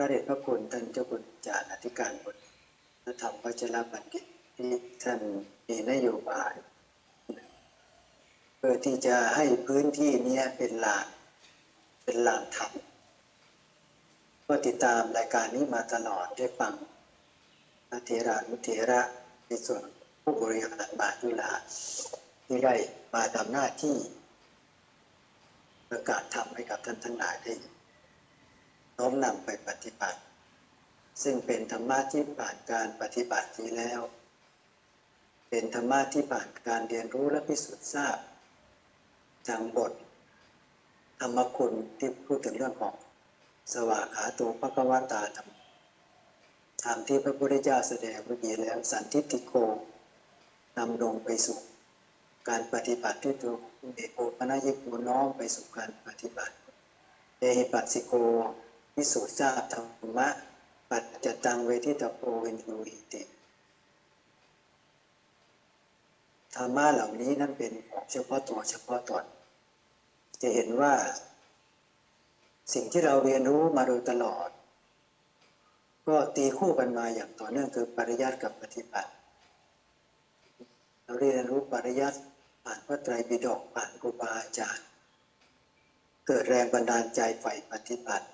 ระเดชพระคุณท่านเจ้าคุณจารอธิการบดีพระธรรมวัชรบัณฑิตที่ท่านมีนโยบายเพื่อที่จะให้พื้นที่นี้เป็นลานเป็นลานธรรมก็ติดตามรายการนี้มาตลอดได้ฟังพระเทรานุเถระในส่วนผู้บริหารบาทุลาที่ได้มาทำหน้าที่ประกาศธรรมให้กับท่านทั้งหลายได้ น้อมนำไปปฏิบัติ ซึ่งเป็นธรรมะที่ผ่านการปฏิบัตินี้แล้ว เป็นธรรมะที่ผ่านการเรียนรู้และพิสูจน์ทราบทางบท ธรรมคุณที่พูดถึงเรื่องของสวากขาตัวพระกวตาธรรมธรรมที่พระพุทธเจ้าแสดงเมื่อกี้แล้วสันทิฏฐิโกนำลงไปสู่การปฏิบัติที่ตัวเอโกปนายิโกน้อมไปสู่การปฏิบัติเอหิปัสสิโก พิสูจน์ทราบธรรมะ ปัจจตังเวทิตาโพวินูอิติธรรมะเหล่านี้นั่นเป็นของเฉพาะตัวเฉพาะตนจะเห็นว่า สิ่งที่เราเรียนรู้มาโดยตลอด ก็ตีคู่กันมาอย่างต่อเนื่องคือปริยัติกับปฏิบัติ เราเรียนรู้ปริยัติผ่านพระไตรปิฎกผ่านครูบาอาจารย์ เกิดแรงบันดาลใจใฝ่ปฏิบัติ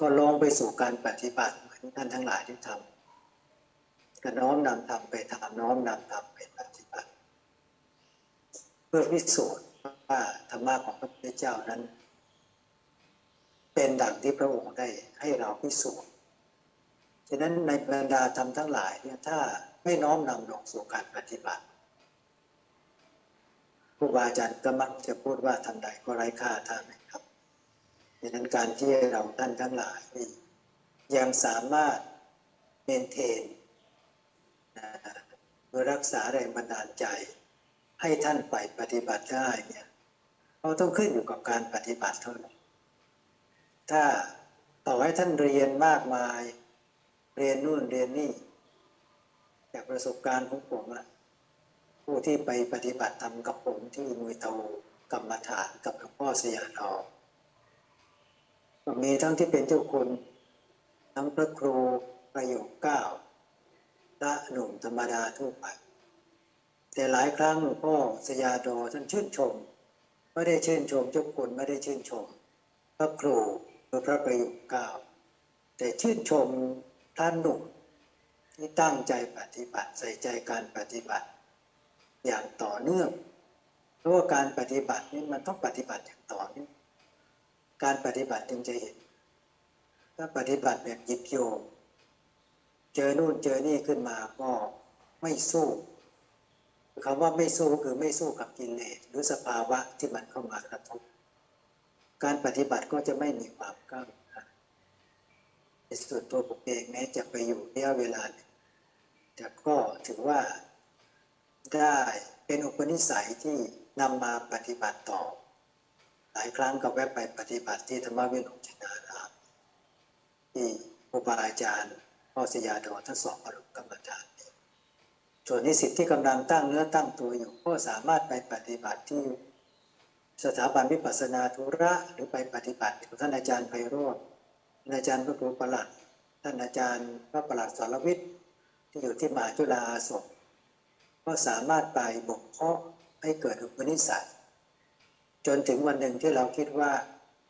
ก็ลองไปสู่การปฏิบัติเหมือนท่านทั้งหลายที่ทำก็น้อมนำทำไปทำน้อมนำทำไปปฏิบัติ เพื่อพิสูจน์ว่าธรรมะของพระพุทธเจ้านั้น เป็นดังที่พระองค์ได้ให้เราพิสูจน์ฉะนั้นในบรรดาธรรมทั้งหลายเนี่ยถ้าไม่น้อมนำลงสู่การปฏิบัติครูบาอาจารย์ก็มักจะพูดว่าทำใดก็ไร้ค่าทางน ดังนั้นการที่เราท่านทั้งหลายนี่ยังสามารถเมนเทนเพื่อรักษาแรงบันดาลใจ ให้ท่านไปปฏิบัติได้เนี่ยเราต้องขึ้นอยู่กับการปฏิบัติเท่านั้นถ้าต่อให้ท่านเรียนมากมาย เรียนนู่นเรียนนี่จากประสบการณ์ของผมอะผู้ที่ไปปฏิบัติธรรมกับผมที่มุยเตากรรมฐานกับหลวงพ่อสยามทอง มีทั้งที่เป็นเจ้าคุณทั้งพระครูประโยคเก้าและหนุ่มธรรมดาทั่วไป แต่หลายครั้งหลวงพ่อสยาดอท่านชื่นชมไม่ได้ชื่นชมเจ้าคุณไม่ได้ชื่นชม พระครูหรือพระประโยคเก้าแต่ชื่นชมท่านหนุ่มที่ตั้งใจปฏิบัติใส่ใจการปฏิบัติ อย่างต่อเนื่องเพราะว่าการปฏิบัตินี่มันต้องปฏิบัติอย่างต่อเนื่อง การปฏิบัติจึงจะเห็น ถ้าปฏิบัติแบบหยิบโยเจอนู่นเจอนี่ขึ้นมาก็ไม่สู้คำว่าไม่สู้คือไม่สู้กับกิเลสหรือสภาวะที่มันเข้ามากระทบการปฏิบัติก็จะไม่มีความก้าวหน้าในส่วนตัวผมเองแม้จะไปอยู่ระยะเวลาหนึ่งแต่ก็ถือว่าได้เป็นอุปนิสัยที่นำมาปฏิบัติต่อ ลายครั้งก็แวะไปปฏิบัติที่ธรรมวิโรจนารามที่ครูบาอาจารย์พ่อสยาดอทั้งสองอารมณ์กรรมฐานส่วนนิสิตที่กำลังตั้งเนื้อตั้งตัวอยู่ก็สามารถไปปฏิบัติที่สถาบันวิปัสสนาธุระหรือไปปฏิบัติกับท่านอาจารย์ไพโรธท่านอาจารย์พระครูประหลัด ท่านอาจารย์พระประหลัดสารวิทย์ที่อยู่ที่มหาจุฬาอสมก็สามารถไปบ่มเพาะให้เกิดอุปนิสัย จนถึงวันหนึ่งที่เราคิดว่า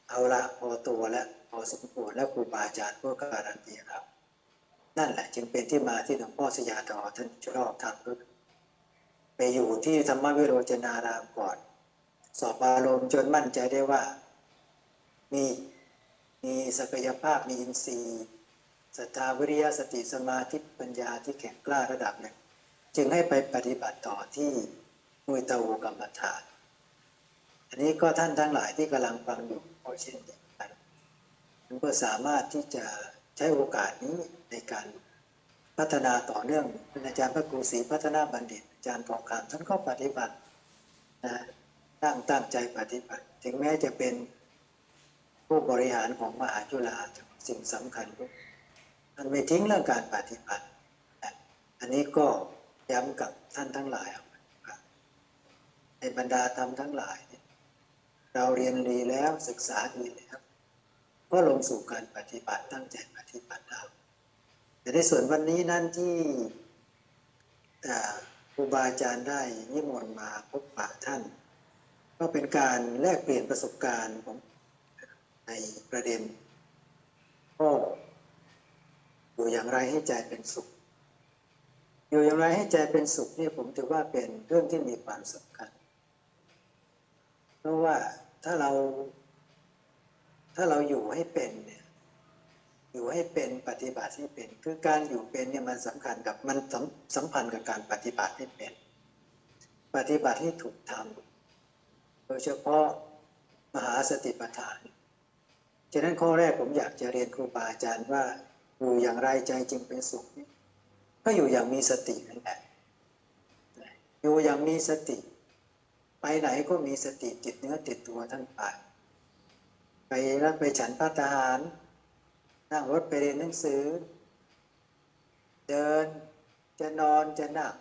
เอาละพอตัวแล้วพอสมควรแล้วครูบาอาจารย์ก็การันตีครับ นั่นแหละจึงเป็นที่มาที่หลวงพ่อสยาดอท่านชอบทำก็ไปอยู่ที่ธรรมวิโรจนารามก่อน สอบอารมณ์จนมั่นใจได้ว่า มีมีศักยภาพมีอินทรีย์ศรัทธาวิริยะสติสมาธิปัญญาที่แข็งกล้าระดับหนึ่งจึงให้ไปปฏิบัติต่อที่มุยตะวูกรรมฐาน อันนี้ก็ท่านทั้งหลายที่กำลังฟังอยู่ก็เช่นเดียวกันมันก็สามารถที่จะใช้โอกาสนี้ในการพัฒนาต่อเนื่องอาจารย์พระครูศรีพัฒนาบัณฑิต อาจารย์ทองคำท่านก็ปฏิบัตินะตั้งตั้งใจปฏิบัติ ถึงแม้จะเป็นผู้บริหารของมหาจุฬาสิ่งสำคัญมันไม่ทิ้งเรื่องการปฏิบัติ อันนี้ก็ย้ำกับท่านทั้งหลายในบรรดาธรรมทั้งหลายเราเรียนดีแล้วศึกษาดีแล้วก็ลงสู่การปฏิบัติตั้งใจปฏิบัติเอาแต่ในส่วนวันนี้นั่นที่ครูบาอาจารย์ได้นิมนต์มาพบปะท่าน ก็เป็นการแลกเปลี่ยนประสบการณ์ของในประเด็นก็อยู่อย่างไรให้ใจเป็นสุข อยู่อย่างไรให้ใจเป็นสุขเนี่ยผมถือว่าเป็นเรื่องที่มีความสำคัญ เพราะว่า ถ้าเรา ถ้าเราอยู่ให้เป็นเนี่ยอยู่ให้เป็นปฏิบัติให้เป็น คือการอยู่เป็นเนี่ยมันสำคัญกับมันสัมสัมพันธ์กับการปฏิบัติให้เป็น ปฏิบัติให้ถูกทำโดยเฉพาะมหาสติปัฏฐานฉะนั้นข้อแรกผมอยากจะเรียนครูบาอาจารย์ว่าอยู่อย่างไรใจจึงเป็นสุขก็อยู่อย่างมีสตินั่นแหละอยู่อย่างมีสติ ไปไหนก็มีสติติดเนื้อติดตัวท่านไปไปรับไปฉันพัฒหาร นั่งรถไปเรียนหนังสือ เดินจะนอนจะนั่ง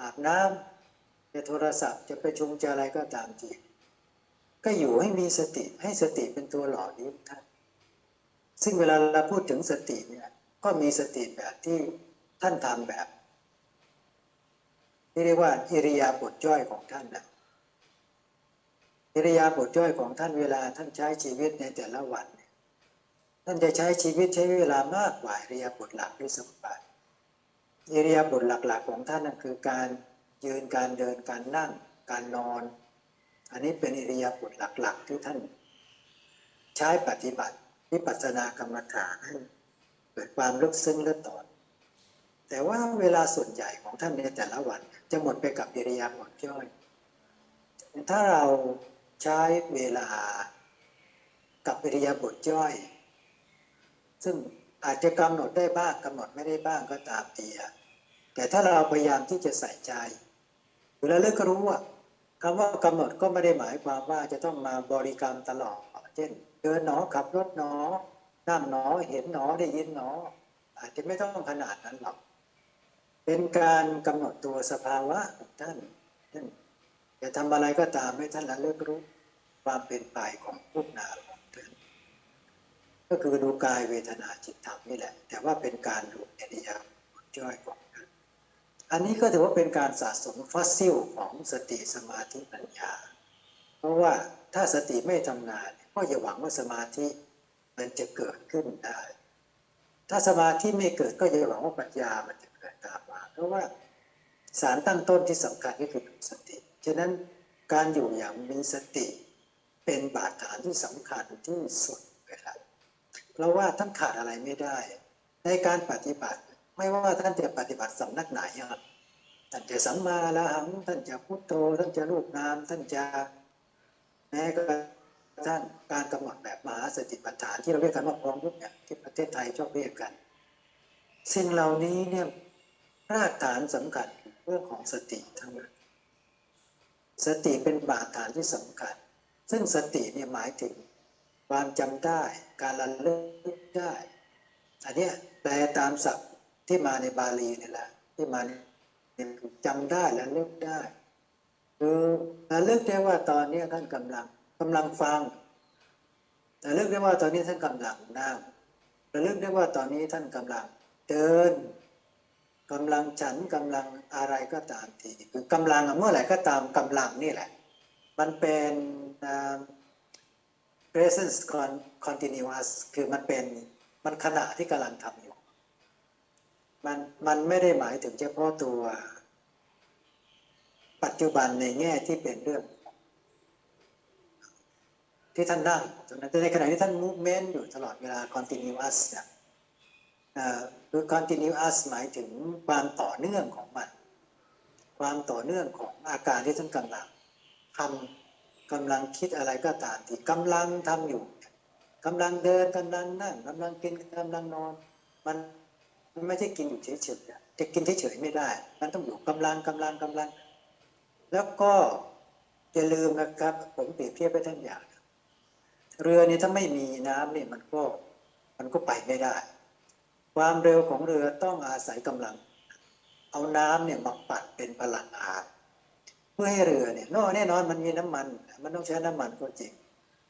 อาบน้ำจะโทรศัพท์จะไปชุมจะอะไรก็ตามทีก็อยู่ให้มีสติให้สติเป็นตัวหล่อเลี้ยงท่านซึ่งเวลาเราพูดถึงสติเนี่ยก็มีสติแบบที่ท่านทำแบบที่เรียกว่าอิริยาบถย่อยของท่านนะ อิริยาบถย่อยของท่านเวลาท่านใช้ชีวิตในแต่ละวันเนี่ยท่านจะใช้ชีวิตใช้เวลามากกว่าอิริยาบถหลักด้วยซ้ำไปอิริยาบถหลักๆ ของท่านนั่นคือการยืนการเดินการนั่ง การนอน อันนี้เป็นอิริยาบถหลักๆ ที่ท่าน ใช้ปฏิบัติวิปัสสนากรรมฐานเกิดความลึกซึ้งและต่อแต่ว่าเวลาส่วนใหญ่ของท่านในแต่ละวัน จะหมดไปกับอิริยาบถย่อยถ้าเรา ใช้เวลากับอิริยาบถย่อย ซึ่งอาจจะกำหนดได้บ้างกำหนดไม่ได้บ้างก็ตามทีแต่ถ้าเราพยายามที่จะใส่ใจเวลาเลิกก็รู้ว่าคำว่ากำหนดก็ไม่ได้หมายความว่าจะต้องมาบริกรรมตลอด เช่นเดินหนอขับรถหนอนั่งหนอเห็นหนอได้ยินหนอ อาจจะไม่ต้องขนาดนั้นหรอก เป็นการกำหนดตัวสภาวะของท่านท่าน จะทำอะไรก็ตามให้ท่านระลึกรู้ความเป็นไปของรูปนามของท่านก็คือดูกายเวทนาจิตธรรมนี่แหละ แต่ว่าเป็นการดูอริยบทย่อยของท่านอันนี้ก็ถือว่าเป็นการสะสมฟอสซิลของสติสมาธิปัญญา เพราะว่าถ้าสติไม่ทำงาน ก็อย่าหวังว่าสมาธิมันจะเกิดขึ้นได้ ถ้าสมาธิไม่เกิดก็อย่าหวังว่าปัญญามันจะเกิดตามมา เพราะว่าสารตั้งต้นที่สำคัญก็คือสติ ฉะนั้นการอยู่อย่างมีสติเป็นบาดฐานที่สำคัญที่สุดเลยครับเพราะว่าท่านขาดอะไรไม่ได้ ในการปฏิบัติไม่ว่าท่านจะปฏิบัติสำนักไหนครับท่านจะสัมมาละหังท่านจะพุทโธท่านจะรูปนาม ท่านจะแม้กระทั่งการกำหนดแบบมหาสติปัฏฐานที่เราเรียกกันว่าพร้อมยุบเนี่ยที่ประเทศไทยชอบเรียกกัน สิ่งเหล่านี้เนี่ยรากฐานสำคัญเรื่องของสติทั้งนั้น สติเป็นบาดฐานที่สำคัญ ซึ่งสติเนี่ยหมายถึงความจำได้ การระลึกได้ อันนี้แปลตามศัพท์ที่มาในบาลีนี่แหละที่มาเนี่ยจำได้และลึกได้คือระลึกได้ว่าตอนนี้ท่านกำลังกำลังฟังระลึกได้ว่าตอนนี้ท่านกำลังนั่งระลึกได้ว่าตอนนี้ท่านกำลังเดิน กำลังฉันกำลังอะไรก็ตามทีคือกำลังเมื่อไหร่ก็ตามกำลังนี่แหละ มันเป็น present con- continuous คือมันเป็นมันขณะที่กำลังทำอยู่ มันมันไม่ได้หมายถึงเฉพาะตัว ปัจจุบันในแง่ที่เป็นเรื่อง ที่ท่านนั่งตรงนั้นแต่ในขณะที่ท่าน movement อยู่ตลอดเวลา continuous เนี่ย คือ continuous หมายถึงความต่อเนื่องของมัน ความต่อเนื่องของอาการที่ท่านกำลังทำกำลังคิดอะไรก็ตามที่กำลังทำอยู่กำลังเดินกำลังนั่งกำลังกินกำลังนอน มันมันไม่ใช่กินอยู่เฉยๆจะกินเฉยๆไม่ได้ มันต้องอยู่กำลังกำลังกำลัง แล้วก็อย่าลืมนะครับ ผมเปรียบเทียบให้ท่านอย่าง เรือนี่ถ้าไม่มีน้ำนี่มันก็มันก็ไปไม่ได้ ความเร็วของเรือต้องอาศัยกำลัง เอาน้ำเนี่ยมาปัดเป็นพลังงานเพื่อให้เรือเนี่ยนอกแน่นอนมันมีน้ำมัน มันต้องใช้น้ำมันก็จริง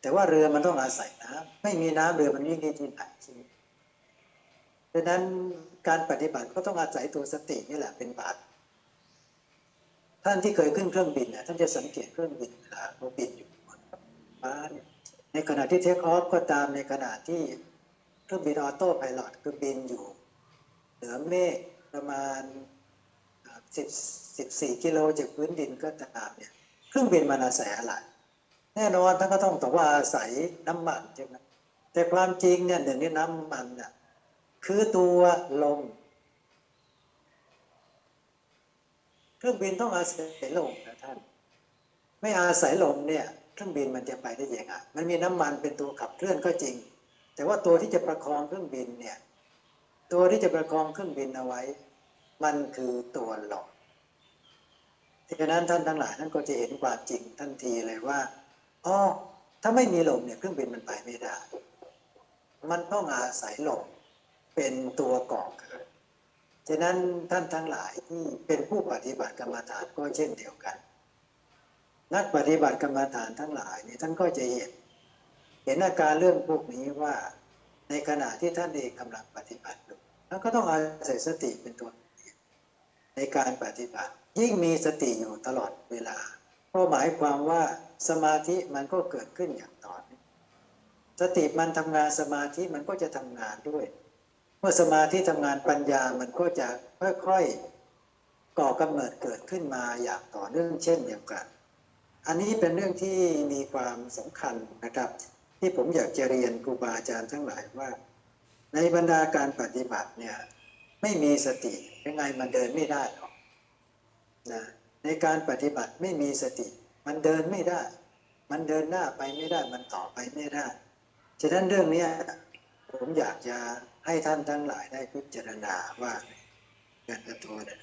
แต่ว่าเรือมันต้องอาศัยน้ำไม่มีน้ำเรือมันวิ่งได้ที่ไหนใช่ไหมดังนั้นการปฏิบัติก็ต้องอาศัยตัวสตินี่แหละเป็นบาตรท่านที่เคยขึ้นเครื่องบินนะท่านจะสังเกตเครื่องบินเวลาเขาบินอยู่บนฟ้าในขณะที่เทคออฟก็ตามในขณะที่ ครื่องบินออโต้ไพลอตคือบินอยู่ เหนือเมฆประมาณสิบสิบสี่กิโลจากพื้นดินก็ตามเนี่ยเครื่องบินมันอาศัยอะไรแน่นอนท่านก็ต้องตอบว่าอาศัยน้ำมันใช่ไหมแต่ความจริงเนี่ยหนึ่งในน้ำมันน่ะคือตัวลมเครื่องบินต้องอาศัยลมนะท่าน ไม่อาศัยลมเนี่ยเครื่องบินมันจะไปได้ยังไงมันมีน้ำมันเป็นตัวขับเคลื่อนก็จริง แต่ว่าตัวที่จะประคองเครื่องบินเนี่ย ตัวที่จะประคองเครื่องบินเอาไว้ มันคือตัวลมดังนั้นท่านทั้งหลายท่านก็จะเห็นความจริงทันทีเลยว่าอ๋อถ้าไม่มีลมเนี่ยเครื่องบินมันไปไม่ได้ มันต้องอาศัยลมเป็นตัวก่อเกิดฉะนั้นท่านทั้งหลายที่เป็นผู้ปฏิบัติกรรมฐานก็เช่นเดียวกัน นักปฏิบัติกรรมฐานทั้งหลายนี่ท่านก็จะเห็น เห็นอาการเรื่องพวกนี้ว่าในขณะที่ท่านเองกำลังปฏิบัติอยู่ท่านก็ต้องอาศัยสติเป็นตัวในการปฏิบัติ ยิ่งมีสติอยู่ตลอดเวลา ก็หมายความว่าสมาธิมันก็เกิดขึ้นอย่างต่อเนื่องสติมันทำงานสมาธิมันก็จะทำงานด้วย เมื่อสมาธิทำงานปัญญามันก็จะค่อยๆก่อกำเนิดเกิดขึ้นมาอย่างต่อเนื่องเช่นเดียวกัน อันนี้เป็นเรื่องที่มีความสำคัญนะครับ ที่ผมอยากจะเรียนครูบาอาจารย์ทั้งหลายว่า ในบรรดาการปฏิบัติเนี่ยไม่มีสติยังไงมันเดินไม่ได้หรอกนะในการปฏิบัติไม่มีสติ มันเดินไม่ได้ มันเดินหน้าไปไม่ได้มันต่อไปไม่ได้ฉะนั้นเรื่องนี้ผมอยากจะให้ท่านทั้งหลายได้พิจารณาว่าการกระตัวเนี่ย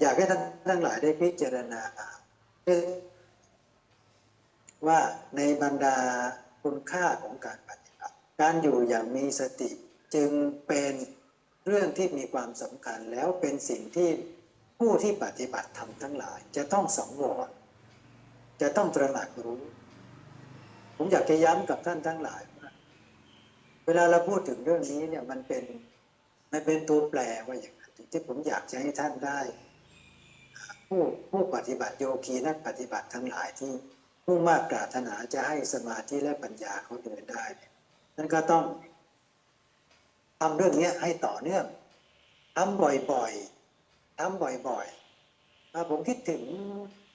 อยากให้ท่านทั้งหลายได้พิจารณา ว่าในบรรดาคุณค่าของการปฏิบัติ การอยู่อย่างมีสติจึงเป็นเรื่องที่มีความสำคัญแล้วเป็นสิ่งที่ผู้ที่ปฏิบัติธรรมทั้งหลาย จะต้องสังวรจะต้องตระหนักรู้ ผมอยากจะย้ำกับท่านทั้งหลายว่าเวลาเราพูดถึงเรื่องนี้เนี่ยมันเป็นมันเป็นตัวแปรว่าอย่างนั้นที่ผมอยากจะให้ท่านได้ ผู้ผู้ปฏิบัติโยคีนักปฏิบัติทั้งหลายที่ ผู้มากปรารถนาจะให้สมาธิและปัญญาเขาเดินได้ นั่นก็ต้องทำเรื่องนี้ให้ต่อเนื่องทำบ่อยๆทำบ่อยๆผมคิดถึง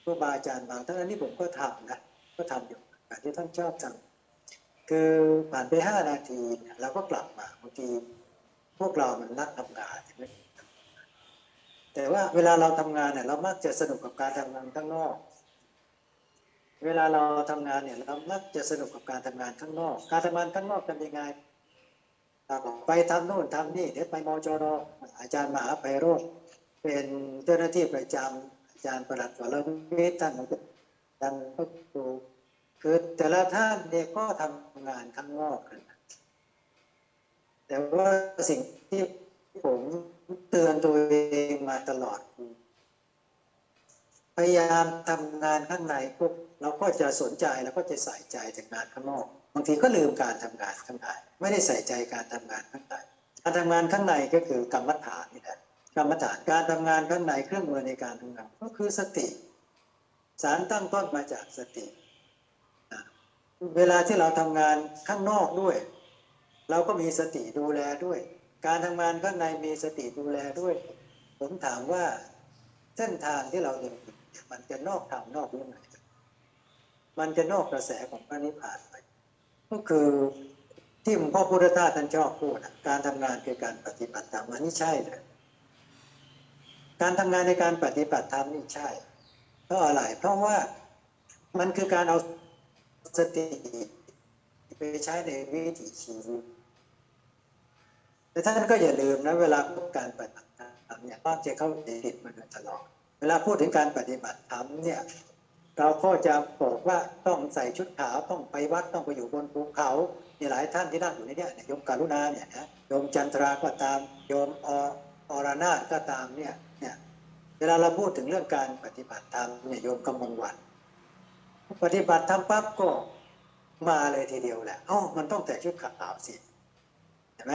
ครูบาอาจารย์บางท่านนี้ผมก็ทำนะก็ทำอยู่แบบที่ท่านชอบทำคือผ่านไปห้านาทีเราก็กลับมาบางทีพวกเรามันนักทำงานใช่ไหมแต่ว่าเวลาเราทำงานเนี่ยเรามักจะสนุกกับการทำงานข้างนอก เวลาเราทำงานเนี่ยเรามักจะสนุกกับการทำงานข้างนอก การทำงานข้างนอกเป็นยังไงไปทำโน่นทำนี่เดี๋ยวไปมจรอาจารย์มหาไพโรธเป็นเจ้าหน้าที่ประจำอาจารย์ประหลัดวรวิทย์ท่านท่านก็ดูคือแต่ละท่านเนี่ยก็ทำงานข้างนอกกันแต่ว่าสิ่งที่ผมเตือนตัวเองมาตลอด พยายามทำงานข้างในพวกเราก็จะสนใจแล้วก็จะใส่ใจจากงานข้างนอกบางทีก็ลืมการทำงานข้างในไม่ได้ใส่ใจการทำงานข้างในการทำงานข้างในก็คือกรรมฐานนี่แหละกรรมฐานการทำงานข้างในเครื่องมือในการทำงานก็คือสติ สารตั้งต้นมาจากสติ เวลาที่เราทำงานข้างนอกด้วย เราก็มีสติดูแลด้วย การทำงานข้างในมีสติดูแลด้วย ผมถามว่าเส้นทางที่เราเดิน มันจะนอกทางนอกเรื่องไหนมันจะนอกกระแสของพระนิพพานไป ก็คือที่หลวงพ่อพุทธทาสท่านชอบพูดการทำงานคือการปฏิบัติธรรมอันนี้ใช่เลยการทำงานในการปฏิบัติธรรมนี่ใช่ เพราะอะไร เพราะว่ามันคือการเอาสติไปใช้ในวิถีชีวิตแต่ท่านก็อย่าลืมนะเวลาพูดการปฏิบัติธรรมเนี่ยต้องจะเข้าใจผิดมาโดยตลอด เวลาพูดถึงการปฏิบัติธรรมเนี่ยเราก็จะบอกว่าต้องใส่ชุดขาวต้องไปวัดต้องไปอยู่บนภูเขามีหลายท่านที่นั่งอยู่ในนี้โยมการุณาเนี่ยนะโยมจันทราก็ตามโยมออรนาก็ตามเนี่ยเนี่ยเวลาเราพูดถึงเรื่องการปฏิบัติธรรมเนี่ยโยมกำมลวันปฏิบัติธรรมปั๊บก็มาเลยทีเดียวแหละอ้ามันต้องแต่ชุดขาวสิเห็นไหม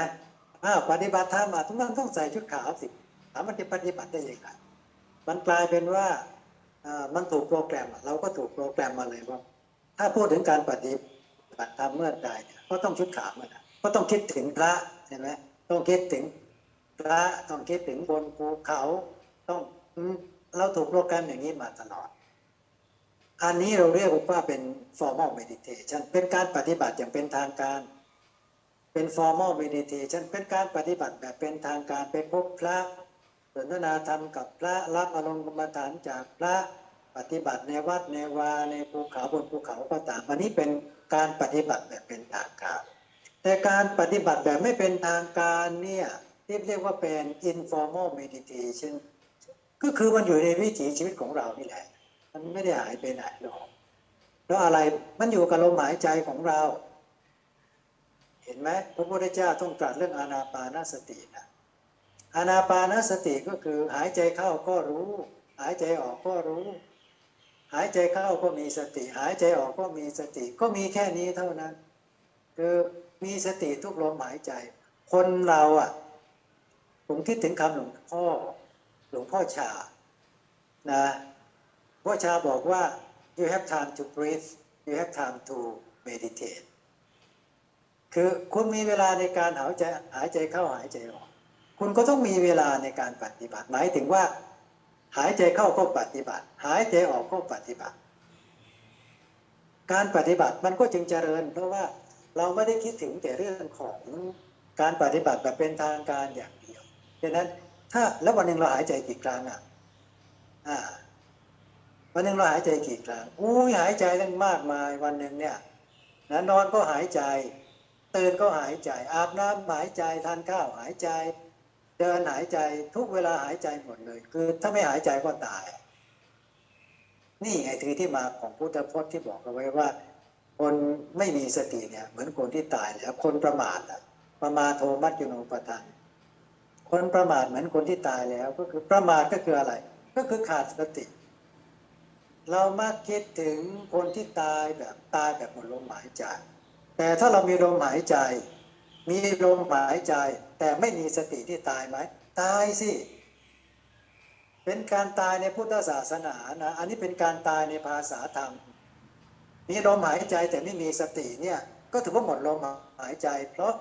อ้าวปฏิบัติธรรมมาทุกคนต้องใส่ชุดขาวสิถามมันจะปฏิบัติได้ยังไง มันกลายเป็นว่ามันถูกโปรแกรมเราก็ถูกโปรแกรมมาเลยว่า ถ้าพูดถึงการปฏิบัติธรรมเมื่อใดเนี่ยก็ต้องชุดขาวมันก็ต้องคิดถึงพระใช่ไหมต้องคิดถึงพระต้องคิดถึงบนภูเขาต้องเราถูกโปรแกรมอย่างนี้มาตลอด อันนี้เราเรียกว่าเป็น formal meditation เป็นการปฏิบัติอย่างเป็นทางการ เป็น formal meditation เป็นการปฏิบัติแบบเป็นทางการไปพบพระ สนทนาธรรมกับพระรับอารมณ์กรรมฐานจากพระปฏิบัติในวัดในวาในภูเขาบนภูเขาก็ตามอันนี้เป็นการปฏิบัติแบบเป็นทางการ แต่การปฏิบัติแบบไม่เป็นทางการเนี่ยที่เรียกว่าเป็น informal meditation ก็คือมันอยู่ในวิถีชีวิตของเรานี่แหละ มันไม่ได้หายไปไหนหรอกแล้วอะไรมันอยู่กับลมหายใจของเรา เห็นไหมพระพุทธเจ้าต้องตรัสเรื่องอานาปานสตินะ อนาปานสติก็คือหายใจเข้าก็รู้ หายใจออกก็รู้ หายใจเข้าก็มีสติ หายใจออกก็มีสติ ก็มีแค่นี้เท่านั้น คือมีสติทุกลมหายใจ คนเราอะ ผมคิดถึงคำหลวงพ่อ หลวงพ่อชา นะพ่อชาบอกว่า you have time to breathe you have time to meditate คือคุณมีเวลาในการหายใจหายใจเข้าหายใจออก คุณก็ต้องมีเวลาในการปฏิบัติ หมายถึงว่า หายใจเข้าก็ปฏิบัติ หายใจออกก็ปฏิบัติ การปฏิบัติมันก็จึงเจริญ เพราะว่าเราไม่ได้คิดถึงแต่เรื่องของการปฏิบัติแบบเป็นทางการอย่างเดียวดังนั้นถ้าแล้ววันหนึ่งเราหายใจกี่ครั้งอะอ่าวันหนึ่งเราหายใจกี่ครั้งอุ้ยหายใจตั้งมากมายวันหนึ่งเนี่ยนะนอนก็หายใจตื่นก็หายใจ อาบน้ำหายใจทานข้าวหายใจ เดินหายใจทุกเวลาหายใจหมดเลย คือถ้าไม่หายใจก็ตาย นี่ไงคือที่มาของพุทธพจน์ที่บอกเอาไว้ว่า คนไม่มีสติเนี่ย เหมือนคนที่ตายแล้วคนประมาทอะประมาทโทมัจจุโนปทานคนประมาทเหมือนคนที่ตายแล้ว ก็คือประมาทก็คืออะไร ก็คือขาดสติ เรามักคิดถึงคนที่ตายแบบตายแบบหมดลมหายใจ แต่ถ้าเรามีลมหายใจ มีลมหายใจ แต่ไม่มีสติที่ตายไหม ตายสิ เป็นการตายในพุทธศาสนานะ อันนี้เป็นการตายในภาษาธรรม มีลมหายใจแต่ไม่มีสติเนี่ย ก็ถือว่าหมดลมหายใจ เพราะ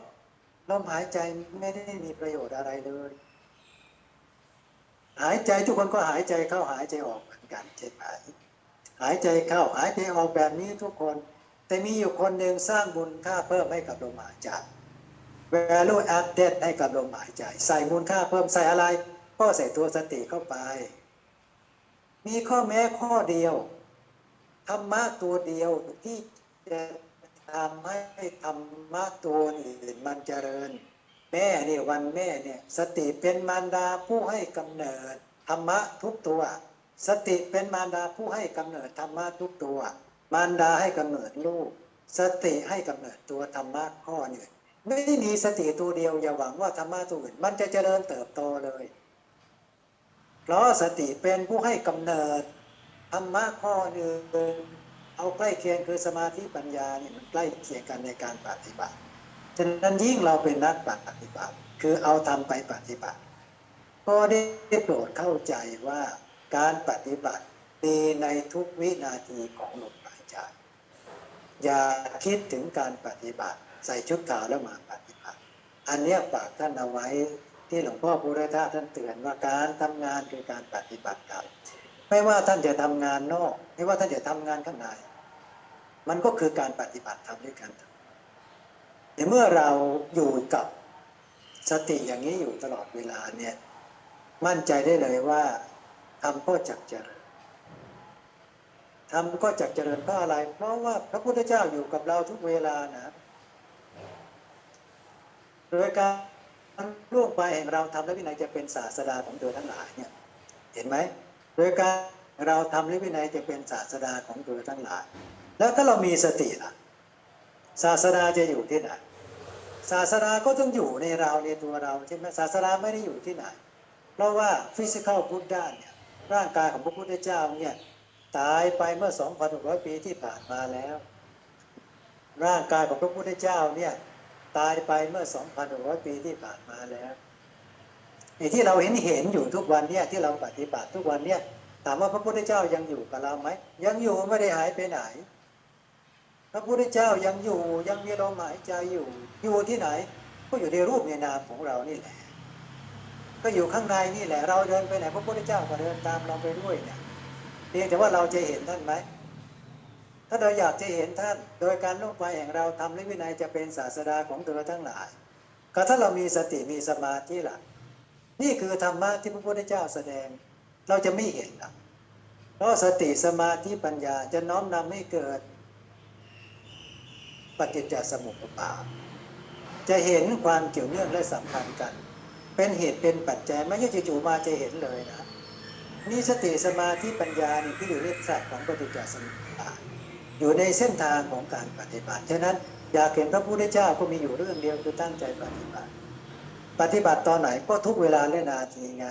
ลมหายใจไม่ได้มีประโยชน์อะไรเลย หายใจทุกคนก็หายใจเข้าหายใจออกเหมือนกันใช่ไหมหายใจเข้าหายใจออกแบบนี้ทุกคน แต่มีอยู่คนหนึ่งสร้างบุญค่าเพิ่มให้กับลมหายใจ value added ให้กับลมหายใจ ใส่มูลค่าเพิ่มใส่อะไร ก็ใส่ตัวสติเข้าไป มีข้อแม้ข้อเดียวธรรมะตัวเดียวที่จะทำให้ธรรมะตัวอื่นมันเจริญ แม่เนี่ยวันแม่เนี่ยสติเป็นมารดาผู้ให้กำเนิดธรรมะทุกตัว สติเป็นมารดาผู้ให้กำเนิดธรรมะทุกตัว มารดาให้กำเนิดลูก สติให้กำเนิดตัวธรรมะข้อหนึ่ง ไม่มีสติตัวเดียว อย่าหวังว่าธรรมะตัวอื่น มันจะเจริญเติบโตเลย เพราะสติเป็นผู้ให้กำเนิดธรรมะข้อหนึ่งเอาใกล้เคียงคือสมาธิปัญญาเนี่ยมันใกล้เคียงกันในการปฏิบัติฉะนั้นยิ่งเราเป็นนักปฏิบัติ คือเอาทำไปปฏิบัติ ก็ได้โปรดเข้าใจว่าการปฏิบัติมีในทุกวินาทีของลมหายใจอย่าคิดถึงการปฏิบัติ ใส่ชุดขาวแล้วมาปฏิบัติ อันนี้ฝากท่านเอาไว้ที่หลวงพ่อพุทธทาสท่านเตือนว่าการทำงานคือการปฏิบัติครับไม่ว่าท่านจะทำงานนอก ไม่ว่าท่านจะทำงานข้างในมันก็คือการปฏิบัติทำด้วยกันแต่เมื่อเราอยู่กับสติอย่างนี้อยู่ตลอดเวลาเนี่ยมั่นใจได้เลยว่าทำก็จักเจริญทำก็จักเจริญเพราะอะไร เพราะว่าพระพุทธเจ้าอยู่กับเราทุกเวลานะ โดยการล่วงไปแห่งเราทำและวินัยจะเป็นศาสดาของเธอทั้งหลายเนี่ยเห็นไหมโดยการเราทำและวินัยจะเป็นศาสดาของเธอทั้งหลาย แล้วถ้าเรามีสติล่ะศาสดาจะอยู่ที่ไหนศาสดาก็ต้องอยู่ในเราในตัวเราใช่ไหมศาสดาไม่ได้อยู่ที่ไหน เพราะว่าฟิสิกอลพุทธด้านเนี่ยร่างกายของพระพุทธเจ้าเนี่ยตายไปเมื่อ 2,600 ปีที่ผ่านมาแล้ว ร่างกายของพระพุทธเจ้าเนี่ย ตายไปเมื่อ 2,600 ปีที่ผ่านมาแล้วไอ้ที่เราเห็นเห็นอยู่ทุกวันเนี่ยที่เราปฏิบัติทุกวันเนี่ยถามว่าพระพุทธเจ้ายังอยู่กับเราไหมยังอยู่ไม่ได้หายไปไหน พระพุทธเจ้ายังอยู่ยังมีลมหายใจอยู่ อยู่ที่ไหน ก็อยู่ในรูปในนามของเรานี่แหละ ก็อยู่ข้างในนี่แหละ เราเดินไปไหนพระพุทธเจ้าก็เดินตามเราไปด้วยเนี่ยเพียงแต่ว่าเราจะเห็นท่านไหม ถ้าเราอยากจะเห็นท่าน โดยการลงไปแห่งเราทำและวินัยจะเป็นศาสดาของเธอทั้งหลาย ก็ถ้าเรามีสติมีสมาธิล่ะ นี่คือธรรมะที่พระพุทธเจ้าแสดง เราจะไม่เห็นหรอกเพราะสติสมาธิปัญญาจะน้อมนำให้เกิดปฏิจจสมุปบาทจะเห็นความเกี่ยวเนื่องและสัมพันธ์กัน เป็นเหตุเป็นปัจจัยไม่ใช่จู่ๆมาจะเห็นเลยนะนี่สติสมาธิปัญญานี่ที่อยู่ในศาสตร์ของปฏิจจสมุปบาท อยู่ในเส้นทางของการปฏิบัติฉะนั้นอยากเห็นพระพุทธเจ้าก็มีอยู่เรื่องเดียวคือตั้งใจปฏิบัติ ปฏิบัติตอนไหนก็ทุกเวลาและนาทีไง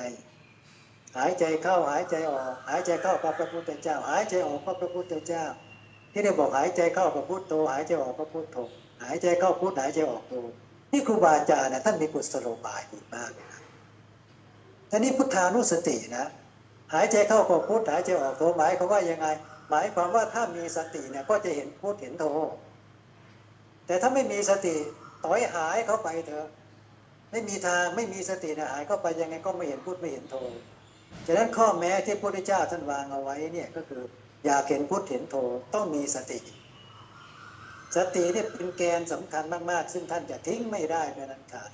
หายใจเข้าหายใจออก หายใจเข้าก็พระพุทธเจ้า หายใจออกก็พระพุทธเจ้า ที่ได้บอกหายใจเข้าพระพุทโธหายใจออกพระพุทโธหายใจเข้าพุทหายใจออกโธนี่ครูบาอาจารย์นะท่านมีกุศโลบายดีมากเลยนะแต่นี่พุทธานุสตินะ หายใจเข้าก็พุทหายใจออกโธหมายควาว่ายังไง หมายความว่าถ้ามีสติเนี่ยก็จะเห็นพุทเห็นโธแต่ถ้าไม่มีสติต่อยหายเข้าไปเถอะ ไม่มีทางไม่มีสติเนะหายเข้าไปยังไงก็ไม่เห็นพุทธไม่เห็นโทฉะนั้นข้อแม้ที่พระพุทธเจ้าท่านวางเอาไว้เนี่ยก็คือ อยากเห็นพุทธเห็นโทต้องมีสติ สติเนี่ยเป็นแกนสำคัญมาก ๆ ซึ่งท่านจะทิ้งไม่ได้เป็นอันขาด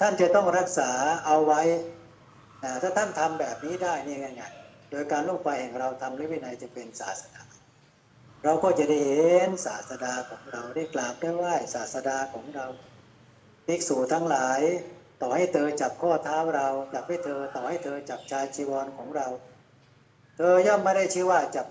ท่านจะต้องรักษาเอาไว้ถ้าท่านทำแบบนี้ได้นี่ไงๆ โดยการลงไปแห่งเราทำและวินัยจะเป็นศาสนา เราก็จะได้เห็นศาสดาของเราได้กราบได้ไหว้ศาสดาของเราภิกษุทั้งหลาย ต่อให้เธอจับข้อเท้าเราจับให้เธอต่อให้เธอจับชายจีวรของเรา เธอย่อมไม่ได้ชื่อว่าจับ